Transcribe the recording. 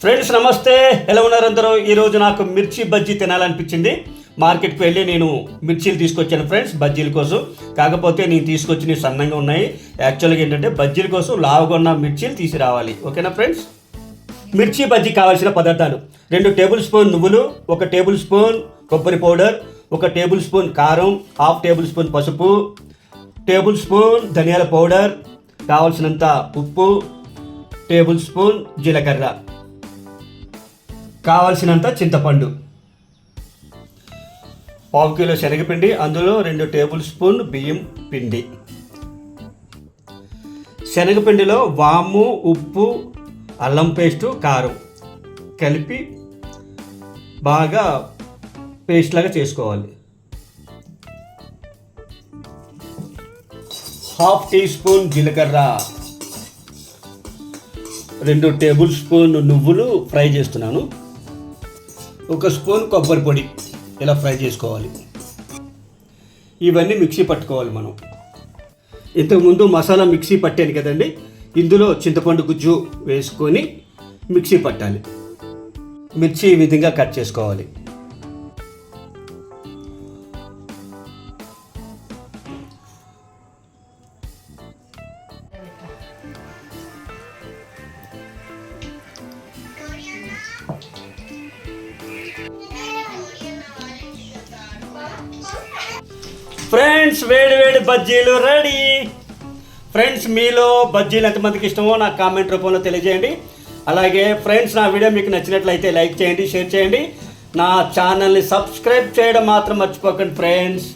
Friends నమస్తే. ఎలా ఉన్నారు అందరూ? ఈరోజు నాకు మిర్చి బజ్జీ తినాలనిపించింది. మార్కెట్కి వెళ్ళి నేను మిర్చీలు తీసుకొచ్చాను ఫ్రెండ్స్ బజ్జీల కోసం. కాకపోతే నేను తీసుకొచ్చినవి సన్నంగా ఉన్నాయి. యాక్చువల్గా ఏంటంటే బజ్జీల కోసం లావుగా ఉన్న మిర్చీలు తీసుకురావాలి. ఓకేనా ఫ్రెండ్స్? మిర్చి బజ్జీ కావాల్సిన పదార్థాలు. రెండు టేబుల్ స్పూన్ నువ్వులు ఒక టేబుల్ స్పూన్ కొబ్బరి పౌడర్ ఒక టేబుల్ స్పూన్ కారం హాఫ్ టేబుల్ స్పూన్ పసుపు టేబుల్ స్పూన్ ధనియాల పౌడర్ కావలసినంత ఉప్పు టేబుల్ స్పూన్ జీలకర్ర. కావలసినంత చింతపండు. పావు కిలో శనగపిండి అందులో రెండు టేబుల్ స్పూన్ బియ్యం పిండి. శనగపిండిలో వాము ఉప్పు అల్లం పేస్టు కారం కలిపి బాగా పేస్ట్ లాగా చేసుకోవాలి. హాఫ్ టీ స్పూన్ జీలకర్ర రెండు టేబుల్ స్పూన్ నువ్వులు ఫ్రై చేస్తున్నాను. ఒక స్పూన్ కొబ్బరి పొడి ఇలా ఫ్రై చేసుకోవాలి. ఇవన్నీ మిక్సీ పట్టుకోవాలి మనం. ఇంతకుముందు మసాలా మిక్సీ పట్టాను కదండి ఇందులో చింతపండు గుజ్జు వేసుకొని మిక్సీ పట్టాలి. మిర్చి ఈ విధంగా కట్ చేసుకోవాలి. ఫ్రెండ్స్ వేడి వేడి బజ్జీలు రెడీ. ఫ్రెండ్స్ మీలో బజ్జీలు ఎంతమందికి ఇష్టమో నాకు కామెంట్ రూపంలో తెలియజేయండి. అలాగే ఫ్రెండ్స్ నా వీడియో మీకు నచ్చినట్లయితే లైక్ చేయండి షేర్ చేయండి. నా ఛానల్ని సబ్స్క్రైబ్ చేయడం మాత్రం మర్చిపోకండి ఫ్రెండ్స్